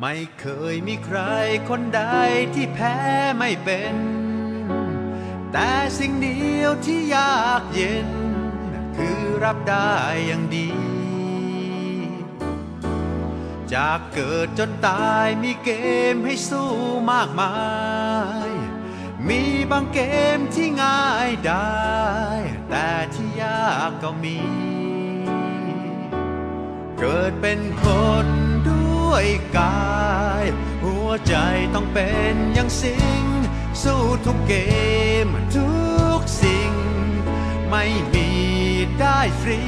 ไม่เคยมีใครคนใดที่แพ้ไม่เป็น แต่สิ่งเดียวที่ยากเย็น คือรับได้อย่างดี จากเกิดจนตายมีเกมให้สู้มากมาย มีบางเกมที่ง่ายได้ แต่ที่ยากก็มี เกิดเป็นคนด้วย กาย หัวใจต้องเป็นอย่างสิง สู้ทุกเกมทุกสิ่ง ไม่มีได้ฟรี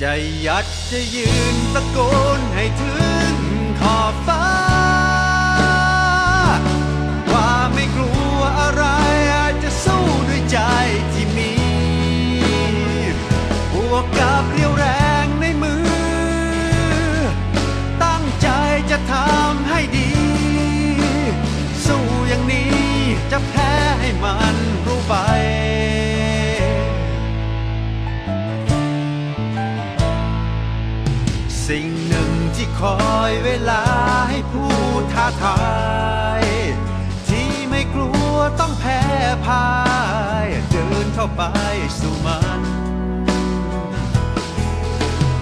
จะยัดจะยืนตะโกนให้ถึงขอบ คอยเวลาให้ผู้ท้าทายที่ไม่กลัวต้องแพ้พ่ายเดินเข้าไปสู่มัน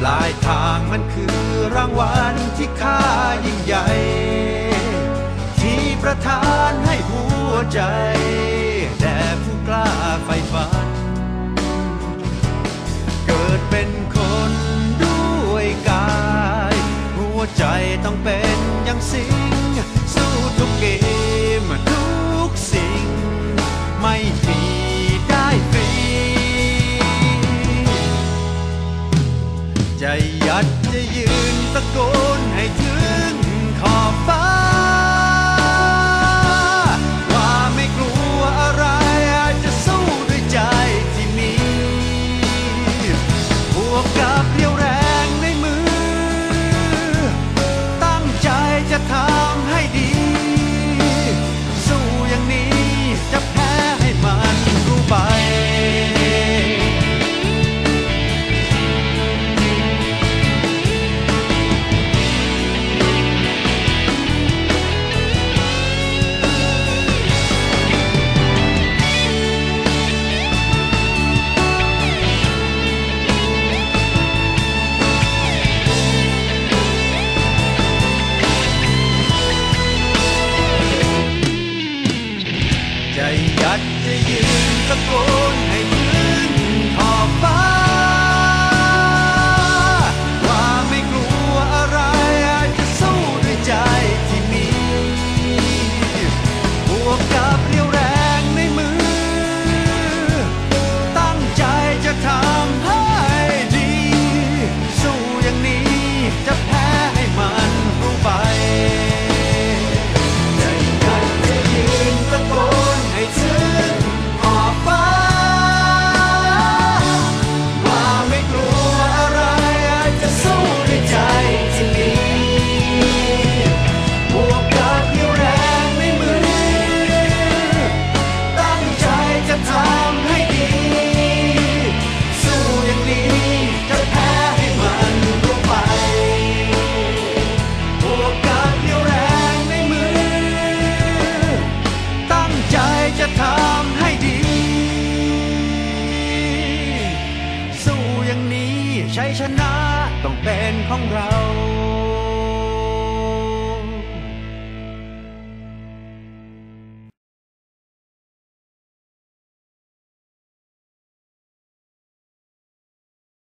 ปลายทางมันคือรางวัลที่ค่ายิ่งใหญ่ ที่ประทานให้หัวใจ แด่ผู้กล้าไฟฝัน ต้องเป็นอย่างสิงสู้ทุกเกมทุกสิ่ง ไม่มีได้ฟรีจะยัดจะยืนตะโกนให้ถึง ดจะ ชัยชนะต้องเป็นของเรา